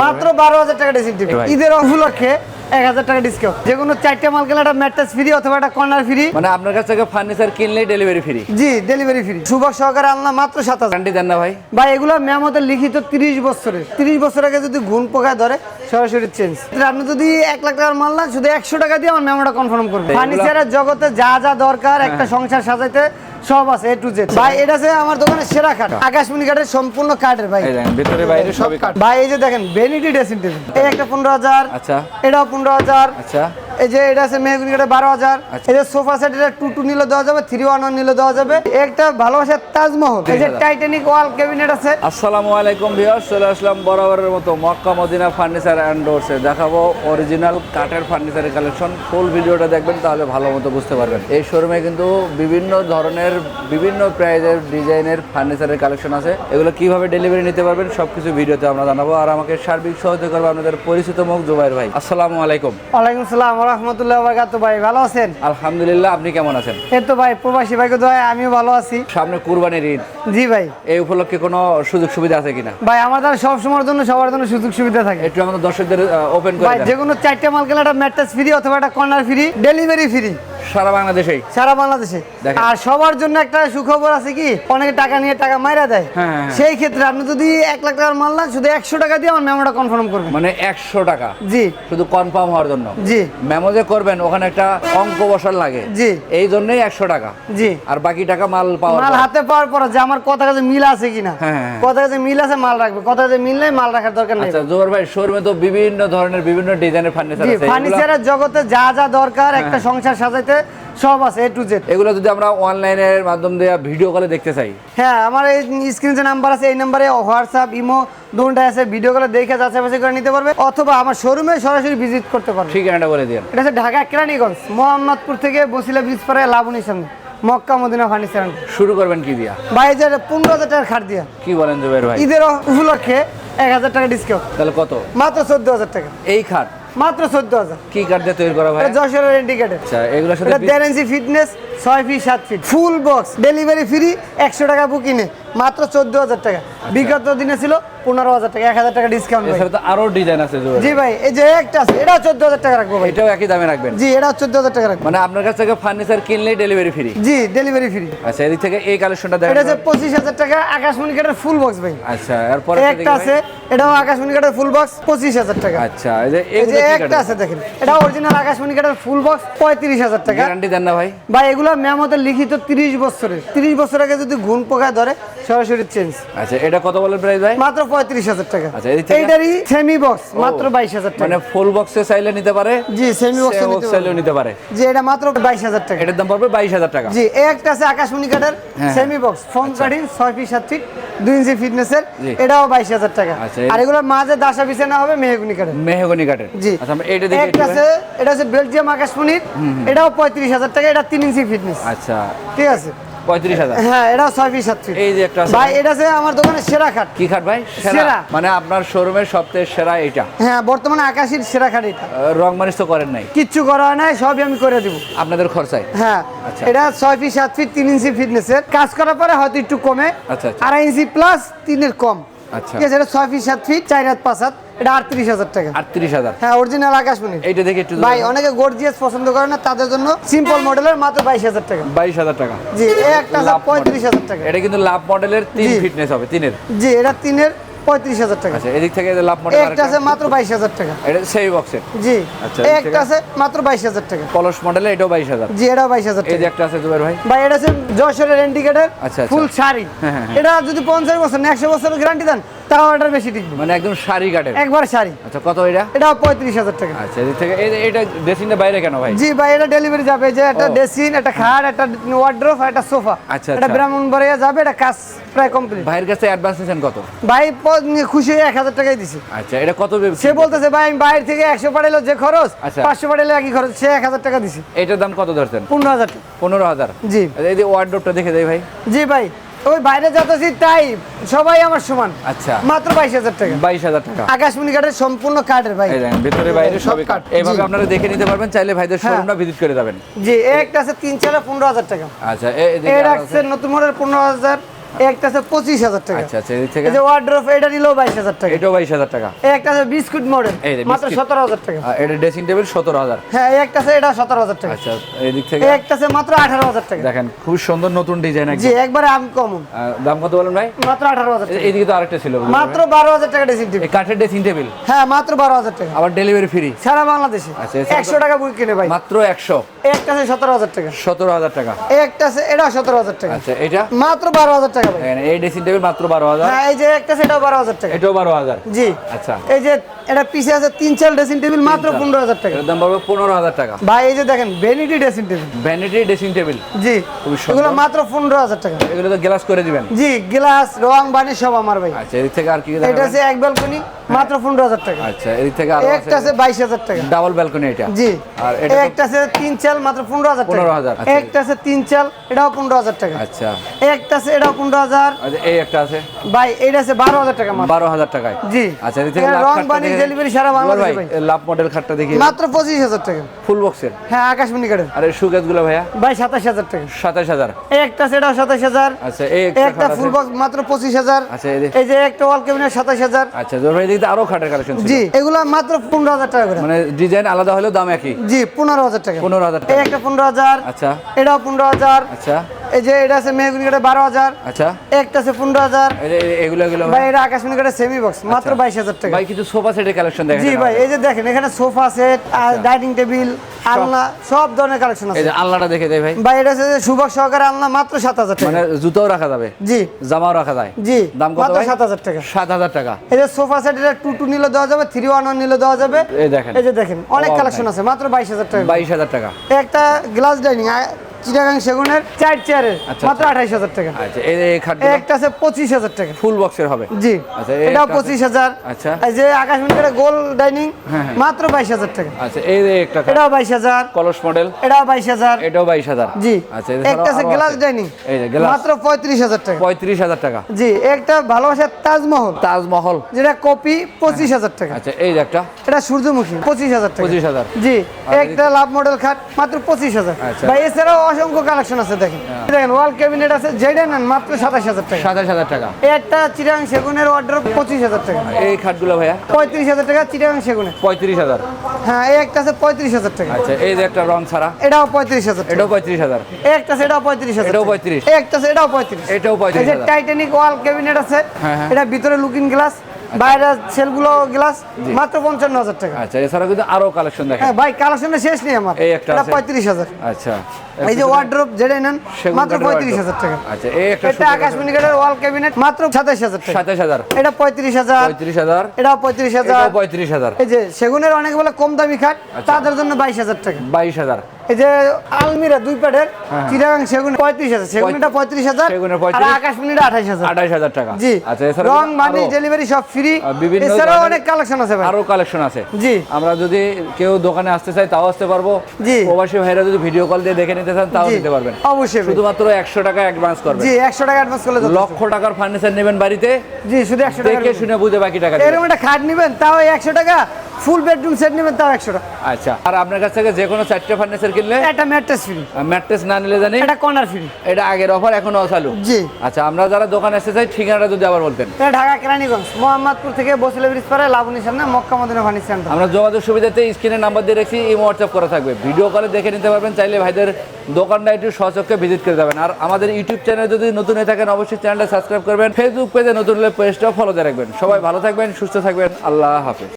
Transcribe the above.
মাত্র বারো হাজার টাকা ড্রেসিং ঈদের উপলক্ষে এক হাজার টাকা ডিসকাউন্ট যে কোনো চারটে মাল গেলে একটা ম্যাট্রেস ফ্রি অথবা একটা কর্নার ফ্রি মানে আপনার কাছ থেকে ফার্নিচার কিনলেই ডেলিভারি ফ্রি জি ডেলিভারি ফ্রি সুভাষ সহকারে আনলাম মাত্র সাত হাজার। দেন না ভাই। ভাই এগুলো মেমতে লিখিত তিরিশ বছরের। তিরিশ বছর আগে যদি ঘুণ পোকায় ধরে সরাসরি চেঞ্জ আপনি যদি এক লাখ টাকার মাল না শুধু একশো টাকা দিয়ে আমার মেমোটা কনফার্ম করবে ফার্নিচারের জগতে যা যা দরকার একটা সংসার সাজাইতে সব আছে এ টু জেড ভাই এটা আছে আমার দোকানের সেরা কাঠ। আকাশমণি কাঠের সম্পূর্ণ কাঠের ভাই। এই দেখেন ভিতরে বাইরে সবই কাঠ। ভাই এই যে দেখেন ভ্যানিটি ড্রেসিং টেবিল এই একটা পনেরো হাজার আচ্ছা। এটাও পনেরো হাজার। আচ্ছা। এই যে এটা আছে মেহগুনি বারো হাজার। আচ্ছা। এই যে সোফা সেট এটা টু টু নিলে দেওয়া যাবে থ্রি ওয়ান ওয়ান নিলে দেওয়া যাবে। একটা ভালোবাসার তাজমহল। এই যে টাইটানিক ওয়াল ক্যাবিনেট আছে। আসসালামু আলাইকুম ভিউয়ার্স চলে আসলাম বরাবরের মতো মক্কা মদিনা ফার্নিচার অ্যান্ড ডোরসে দেখাবো অরিজিনাল কাঠের ফার্নিচারের কালেকশন ফুল ভিডিওটা দেখবেন তাহলে ভালো মতো বুঝতে পারবেন। এই শোরুমে কিন্তু বিভিন্ন ধরনের বিভিন্ন প্রাইজের ডিজাইনের ফার্নিচারের কালেকশন আছে। এগুলো কীভাবে ডেলিভারি নিতে পারবেন সবকিছু ভিডিওতে আমরা জানাব। আর আমাকে সার্বিক সহযোগিতা করবে আপনাদের পরিচিত মুখ জুবাইর ভাই। আসসালামু আলাইকুম। ওয়ালাইকুম সালাম। রহমতুল্লাহ বারকাত ভাই ভালো আছেন? আলহামদুলিল্লাহ আপনি কেমন আছেন? এই তো ভাই প্রবাসী ভাইকে দোয়া আমিও ভালো আছি। সামনে কুরবানির ঈদ। জি ভাই। এই উপলক্ষে কোনো সুযোগ সুবিধা আছে কিনা? ভাই আমার দ্বারা সব সময়ের জন্য সবার জন্য সুযোগ সুবিধা থাকে। একটু আমাদের দর্শকদের ওপেন করে ভাই যে কোনো চারটে মাল গেলে একটা ম্যাট্রেস ফ্রি অথবা একটা কর্নার ফ্রি ডেলিভারি ফ্রি সারা বাংলাদেশেই? সারা বাংলাদেশে। আর সবার জন্য একটা সুখবর আছে কি? অনেকে টাকা নিয়ে টাকা মাইরা দেয়। হ্যাঁ, হ্যাঁ। সেই ক্ষেত্রে আপনি যদি এক লাখ টাকার মাল না শুধু একশো টাকা দিয়ে আমার মেমোটা কনফার্ম করবেন। মানে একশো টাকা? জি। শুধু কনফার্ম হওয়ার জন্য? জি। মেমো যে করবেন ওখানে একটা অঙ্ক বসার লাগে। জি। এই জন্যই একশো টাকা। জি। আর বাকি টাকা মাল পাওয়ার মাল হাতে পাওয়ার পর যে আমার কথা কাছে মিল আছে কিনা? হ্যাঁ, হ্যাঁ, হ্যাঁ। কথা কাছে মিল আছে মাল রাখবে। কথা কাছে মিল নেই মাল রাখার দরকার নেই। আচ্ছা জোহর ভাই শোরুমে তো বিভিন্ন ধরনের বিভিন্ন ডিজাইনের ফার্নিচার আছে। ফার্নিচারের জগতে যা যা দরকার একটা হ্যাঁ। সংসার সাজাইতে সব আছে এ টু জেড এগুলো যদি আমরা অনলাইনের মাধ্যম দিয়ে ভিডিও কলে দেখতে চাই। হ্যাঁ আমার এই স্ক্রিনে যে নাম্বার আছে এই নাম্বারে হোয়াটসঅ্যাপ ইমো দুটাই আছে ভিডিও কলে দেখে যাচাই বাছাই করে নিতে পারবে অথবা আমার শোরুমে সরাসরি ভিজিট করতে পারবে। ঠিকানাটা বলে দিন এটা হচ্ছে ঢাকা কেরানীগঞ্জ মোহাম্মদপুর থেকে বসিলা ব্রিজ পরে লাবণীর সামনে মক্কা মদিনা ফার্নিচার শুরু করবেন কি দিয়া? ভাই যে পনেরো হাজার টাকার খাট দিয়া। কি বলেন জুবের ভাই? ঈদের উপলক্ষে এক হাজার টাকা ডিসকাউন্ট তাহলে কত? মাত্র চোদ্দ হাজার টাকা। এই খাট? মাত্র চোদ্দ হাজার। কি কাঠ দিয়ে তৈরি করা ভাই? যশোরের ইন্ডিকেটর আচ্ছা এগুলোর সাথে ইঞ্চি ফিটনেস ছয় ফিট সাত feet full box delivery free একশো টাকা বুকিনে মাত্র চোদ্দ হাজার টাকা। বিগত দিনে ছিল পনেরো হাজার টাকা এক হাজার টাকা ডিসকাউন্ট এছাড়া তো আরও ডিজাইন আছে জি ভাই এই যে একটা আছে এটাও চোদ্দ হাজার টাকা রাখব ভাই। এটাও একই দামে রাখবেন? জি এটাও চোদ্দ হাজার টাকা রাখব। মানে আপনার কাছ থেকে ফার্নিচার কিনলেই ডেলিভারি ফ্রি জি ডেলিভারি ফ্রি আচ্ছা এদিক থেকে এই কালেকশনটা দেখেন এটা হচ্ছে পঁচিশ হাজার টাকা আকাশমণি কাঠের ফুল বক্স ভাই। আচ্ছা এরপরে একটা আছে এটাও আকাশমণি কাঠের ফুল বক্স পঁচিশ হাজার টাকা। আচ্ছা এই যে এই যে একটা আছে দেখেন এটা অরিজিনাল আকাশমণি কাঠের ফুল বক্স পঁয়ত্রিশ হাজার টাকা। গ্যারান্টি দেন না ভাই। ভাই এগুলো লিখিত তিরিশ বছরের। তিরিশ বছর আগে যদি ঘুণ পোকায় ধরে সরাসরি চেঞ্জ আচ্ছা এটা কত বলে প্রাইস ভাই? মাত্র পঁয়ত্রিশ হাজার টাকা। আচ্ছা, এইটারই সেমি বক্স মাত্র বাইশ হাজার টাকা। মানে ফুল বক্সে চাইলে নিতে পারে? জি সেমি বক্স চাইলেও নিতে পারে। জি এটা মাত্র বাইশ হাজার টাকা। এটার দাম পড়বে বাইশ হাজার টাকা। জি একটা আছে আকাশমণি কাঠের সেমি বক্স ফোম কাঠিং ছয় ফিট সাত ফিট দুই ইঞ্চি ফিটনেসের এটাও বাইশ হাজার টাকা। আচ্ছা, আর এগুলো মাঝে দাসা বিছানা হবে মেহগুনি কাঠের। মেহগনি কাঠের। জি। আচ্ছা দেখি একটা আছে এটা হচ্ছে বেলজিয়াম আকাশমণির এটাও পঁয়ত্রিশ হাজার টাকা এটা তিন ইঞ্চি ফিটনেস আচ্ছা। ঠিক আছে? পঁয়ত্রিশ হাজার। হ্যাঁ ছয় পিস সাত এই যে একটা ভাই এটা আমার সেরা খাট। কি খাট ভাই? সেরা। মানে আপনার শোরুমের সবথেকে সেরা এটা হ্যাঁ বর্তমানে আকাশির সেরা খাট এটা। রং মানিস তো করেন নাই? কিচ্ছু করা হয় নাই সবই আমি করে দিব। আপনাদের খরচায়? হ্যাঁ আচ্ছা। এটা ছয় পিস সাত ফিট তিন ইঞ্চি ফিটনেসের কাজ করার পরে হয়তো একটু কমে। আচ্ছা, আচ্ছা। আড়াই ইঞ্চি প্লাস তিনের কম। ঠিক আছে এটা ছয় ফিট সাত ফিট চার হাত পাঁচ হাত এটা আটত্রিশ হাজার টাকা। আটত্রিশ হাজার। হ্যাঁ অরিজিনাল আকাশমণি। এটা দেখে একটু ভাই অনেকে গর্জিয়াস পছন্দ করে না তাদের জন্য সিম্পল মডেলের মাত্র বাইশ হাজার টাকা। বাইশ হাজার টাকা। জি একটা পঁয়ত্রিশ হাজার টাকা। এটা কিন্তু লাভ মডেলের তিন ফিটনেস হবে তিনের। জি এটা তিনের পঁয়ত্রিশ হাজার টাকা। আচ্ছা এদিক থেকে লাভ মডেল একটা আছে মাত্র বাইশ হাজার টাকা। এটা সেই বক্সের জি আচ্ছা, একটা আছে মাত্র বাইশ হাজার টাকা। পলস মডেলে এটাও বাইশ হাজার। জি এটাও বাইশ হাজার এই টাকা। একটা আছে জুবের ভাই। ভাই এটা হচ্ছে যশোরের ইন্ডিকেটার আচ্ছা, আচ্ছা। ফুল শাড়ি। হ্যাঁ, হ্যাঁ, হ্যাঁ। এটা যদি পঞ্চাশ বছর না একশো বছরের গ্যারান্টি দেন তাও এটার বেশি টিকবে মানে একদম শাড়ি কাটের একবার শাড়ি। আচ্ছা কত এটা? এটাও পঁয়ত্রিশ হাজার টাকা। আচ্ছা এদিক থেকে এটা ড্রেসিংটা বাইরে কেন ভাই? জি ভাই এটা ডেলিভারি যাবে যে একটা। ড্রেসিং একটা খাট একটা ওয়ার্ড্রোফ একটা সোফা আচ্ছা, এটা আচ্ছা। ব্রাহ্মণবাড়িয়া যাবে এটা কাজ প্রায় কমপ্লিট ভাইয়ের কাছে অ্যাডভান্স নিয়েছেন কত? ভাই খুশি হয়ে এক হাজার টাকাই দিছি। আচ্ছা এটা কত সে বলতেছে ভাই আমি বাইরে থেকে একশো পাঠাইলো যে খরচ আচ্ছা। পাঁচশো পাঠাইলে একই খরচ সে এক হাজার টাকা দিছি। এটার দাম কত ধরছেন? পনেরো হাজার। পনেরো হাজার। জি। এই যে ওয়ার্ডরোবটা দেখে দেয় ভাই। জি ভাই ওই বাইরে যাতেছি তাই সবাই আমার সমান। আচ্ছা। মাত্র বাইশ হাজার টাকা। বাইশ হাজার টাকা। আকাশমণি কাঠের সম্পূর্ণ কাঠের ভাই। ভিতরে বাইরে সব সবই কাঠ। এইভাবে আপনারা দেখে নিতে পারবেন চাইলে ভাইদের হ্যাঁ। শোরুমটা ভিজিট করে যাবেন। জি একটা আছে তিন চারে পনেরো হাজার টাকা। আচ্ছা এর আছে। নতুন মডেল পনেরো হাজার। একটা আছে পঁচিশ হাজার টাকা। আচ্ছা আচ্ছা এদিক থেকে? যে ওয়ার্ড্রোপ এটা নিলেও বাইশ হাজার টাকা। এটাও বাইশ হাজার টাকা। একটা আছে বিস্কুট মডেল মাত্র সতেরো হাজার টাকা। এটা ড্রেসিং টেবিল সতেরো হাজার। হ্যাঁ একটা আছে এটা সতেরো হাজার টাকা। আচ্ছা এদিক থেকে? একটা আছে মাত্র আঠারো হাজার টাকা। দেখেন খুব সুন্দর নতুন ডিজাইন জি একবারে আম আহ, দাম কত বলেন ভাই? মাত্র আঠারো হাজার টাকা। এইদিকে তো আরেকটা ছিল মাত্র বারো হাজার টাকা ড্রেসিং টেবিল কাঠের ড্রেসিং টেবিল হ্যাঁ মাত্র বারো হাজার টাকা। আবার ডেলিভারি ফ্রি সারা বাংলাদেশে। আচ্ছা, একশো টাকা বই কিনে ভাই। মাত্র একশো। এই একটা আছে সতেরো হাজার টাকা। সতেরো হাজার টাকা। একটা আছে এটা সতেরো হাজার টাকা। আচ্ছা এটা? মাত্র বারো হাজার টাকা ভাই। এই ড্রেসিং টেবিল মাত্র বারো হাজার। হ্যাঁ এই যে একটা আছে এটাও বারো হাজার টাকা। এটাও বারো হাজার। জি। আচ্ছা। এই যে এটা পিছে আছে তিন চাল ড্রেসিং টেবিল মাত্র পনেরো হাজার টাকা। এটার দাম পড়বে পনেরো হাজার টাকা। ভাই এই যে দেখেন vanity dressing table vanity dressing table জি। এগুলো মাত্র পনেরো হাজার টাকা। এগুলো তো গ্লাস করে দিবেন। জি গ্লাস রং বানি সব আমার ভাই। আচ্ছা এদিক থেকে আর কি এটা? আছে এক ব্যালকনি মাত্র পনেরো হাজার টাকা। আচ্ছা এদিক থেকে আরও একটা আছে বাইশ হাজার টাকা। ডাবল ব্যালকনি এটা। জি। আর এটা একটা আছে তিন চাল মাত্র পনেরো হাজার টাকা। 15,000 আচ্ছা। একটা আছে তিন চাল এটাও পনেরো হাজার টাকা। আচ্ছা। একটা আছে এটাও পনেরো হাজার। আচ্ছা এই একটা আছে? ভাই এটা আছে বারো হাজার টাকা বারো হাজার টাকায়। জি। আচ্ছা রং ডেলিভারি সারা ভাই লাভ মডেল খাটটা দেখি মাত্র পঁচিশ হাজার টাকা। ফুল বক্সের হ্যাঁ আকাশমণি কাঠের। আর সুগাজগুলো ভাইয়া? ভাই সাতাশ হাজার টাকা। সাতাশ হাজার। একটা আছে এটাও সাতাশ হাজার। আচ্ছা এই একটা ফুল বক্স মাত্র পঁচিশ হাজার। আচ্ছা এই যে- একটা ওয়াল ক্যাবিনেট সাতাশ হাজার। আচ্ছা জোর ভাই এদিকে তো আরও খাটের কালেকশন জি এগুলো মাত্র পনেরো হাজার টাকা করে। মানে ডিজাইন আলাদা হলেও দাম একই। জি পনেরো হাজার টাকা। পনেরো হাজার টাকা একটা পনেরো হাজার আচ্ছা। এটাও পনেরো হাজার। আচ্ছা। এই যে এটা আছে মেহগুনি কাঠে বারো হাজার। আচ্ছা। একটা আছে পনেরো হাজার। এগুলো এগুলো ভাই এটা আকাশমণি কাঠে সেমি বক্স মাত্র বাইশ হাজার টাকা। ভাই কিছু সোফা সেটের কালেকশন দেখেন জি ভাই এই যে দেখেন এখানে সোফা সেট আর ডাইনিং টেবিল আলনা সব ধরনের কালেকশন এই আছে যে আলনাটা দেখে দেয় ভাই। ভাই এটা হচ্ছে যে সহকারে আলনা মাত্র সাত হাজার টাকা। মানে জুতাও রাখা যাবে। জি। জামাও রাখা যায়। জি দাম কত ভাই? সাত হাজার টাকা। সাত হাজার টাকা। এই যে সোফা সেট এটা টু টু নিলে দেওয়া যাবে থ্রি ওয়ান ওয়ান নিলে দেওয়া যাবে। এই দেখেন। এই যে দেখেন অনেক কালেকশন আছে মাত্র বাইশ হাজার টাকা। বাইশ হাজার টাকা। একটা গ্লাস ডাইনিং চিটাগাং সেগুনের চার চেয়ারের আচ্ছা, মাত্র আঠাইশ হাজার টাকা। আচ্ছা এই একটা আছে পঁচিশ হাজার টাকা। ফুল বক্সের হবে? জি আচ্ছা, এটাও পঁচিশ হাজার। আচ্ছা। এই যে আকাশ গোল ডাইনিং হ্যাঁ, হ্যাঁ। মাত্র বাইশ হাজার টাকা। আচ্ছা এই একটা এটাও বাইশ হাজার। কলস মডেল। এটাও বাইশ হাজার। এটাও বাইশ হাজার। জি আচ্ছা একটা আছে গ্লাস ডাইনিং এই যে গ্লাস। মাত্র পঁয়ত্রিশ হাজার টাকা। পঁয়ত্রিশ হাজার টাকা। জি একটা ভালোবাসার তাজমহল। তাজমহল। যেটা কপি পঁচিশ হাজার টাকা। আচ্ছা এই একটা। এটা সূর্যমুখী পঁচিশ হাজার টাকা। পঁচিশ হাজার। জি একটা লাভ মডেল খাট মাত্র পঁচিশ হাজার। আচ্ছা। ভাই এছাড়াও অসংখ্য কালেকশন আছে দেখেন। দেখেন ওয়াল ক্যাবিনেট আছে যেটা নেন মাত্র সাতাশ হাজার টাকা। সাতাশ হাজার টাকা। একটা চিরাং সেগুনের অর্ডার পঁচিশ হাজার টাকা। এই খাটগুলো ভাইয়া? পঁয়ত্রিশ হাজার টাকা চিরাং সেগুনের। পঁয়ত্রিশ হাজার। হ্যাঁ এই একটা আছে পঁয়ত্রিশ হাজার টাকা। আচ্ছা এই যে একটা রং ছাড়া? এটাও পঁয়ত্রিশ হাজার এটাও পঁয়ত্রিশ হাজার। একটা আছে এটাও পঁয়ত্রিশ হাজার এটাও টাকা। 35 এই একটা আছে এটাও পঁয়ত্রিশ। এটাও পঁয়ত্রিশ টাইটানিক ওয়াল ক্যাবিনেট আছে হ্যাঁ, হ্যাঁ। এটা ভিতরে লুকিং গ্লাস বাইরে সেলগুলো গ্লাস মাত্র পঞ্চান্ন হাজার টাকা। আচ্ছা এছাড়া কিন্তু আরও কালেকশন দেখেন। হ্যাঁ ভাই কালেকশনের শেষ নেই আমার। এই একটা পঁয়ত্রিশ হাজার। আচ্ছা। এই যে ওয়ার্ড্রোপ যেটাই নেন মাত্র পঁয়ত্রিশ। হাজার টাকা। আচ্ছা এই একটা এটা আকাশমণি কাঠের ওয়াল ক্যাবিনেট মাত্র সাতাশ হাজার টাকা। সাতাশ হাজার। এটা পঁয়ত্রিশ হাজার। পঁয়ত্রিশ হাজার। এটাও পঁয়ত্রিশ হাজার। পঁয়ত্রিশ হাজার। এই যে সেগুনের অনেক বলে কম দামি খাট তাদের জন্য বাইশ হাজার টাকা। বাইশ হাজার। এই যে আলমিরা দুই প্যাডের চিরাং সেগুন পঁয়ত্রিশ হাজার। সেগুনটা পঁয়ত্রিশ হাজার সেগুনের আর 35 আকাশমণিটা আঠাইশ হাজার। আঠাশ হাজার টাকা। জি। আচ্ছা রং মানি ডেলিভারি সব ফ্রি বিভিন্ন এছাড়াও অনেক কালেকশন আছে ভাই। আরও কালেকশন আছে। জি। আমরা যদি কেউ দোকানে আসতে চাই তাও আসতে পারব। জি। প্রবাসী ভাইরা যদি ভিডিও কল দিয়ে দেখে নিতে চান তাও নিতে পারবেন। অবশ্যই। শুধুমাত্র একশো টাকা অ্যাডভান্স করবেন। জি একশো টাকা অ্যাডভান্স করলে লক্ষ টাকার ফার্নিচার নেবেন বাড়িতে। জি শুধু একশো টাকা শুনে বুঝে বাকি টাকা এরকম একটা খাট নেবেন তাও একশো টাকা। ফুল বেডরুম সেট নেবেন তাও একশো টাকা। আচ্ছা আর আপনার কাছ থেকে যে কোনো চারটে ফার্নিচার কিনলে? একটা ম্যাট্রেস ফ্রি ম্যাট্রেস না নিলে জানি একটা কর্নার ফ্রি এটা আগের অফার এখনও চালু। জি। আচ্ছা আমরা যারা দোকানে আসতে চাই ঠিকানাটা যদি আবার বলতেন। এটা ঢাকা কেরানীগঞ্জ মোহাম্মদপুর থেকে বসলে ব্রিজ পারে লাবণী সামনে মক্কা মদিনা ফার্নিচার সেন্টার আমরা যোগাযোগ সুবিধাতে স্ক্রিনে নাম্বার দিয়ে রেখেছি এই হোয়াটসঅ্যাপ করা থাকবে। ভিডিও কলে দেখে নিতে পারবেন চাইলে ভাইদের দোকানটা একটু সচক্ষে ভিজিট করে যাবেন। আর আমাদের ইউটিউব চ্যানেল যদি নতুন হয়ে থাকেন অবশ্যই চ্যানেলটা সাবস্ক্রাইব করবেন। ফেসবুক পেজে নতুন হলে পেজটাও ফলো দিয়ে রাখবেন। সবাই ভালো থাকবেন সুস্থ থাকবেন আল্লাহ হাফিজ।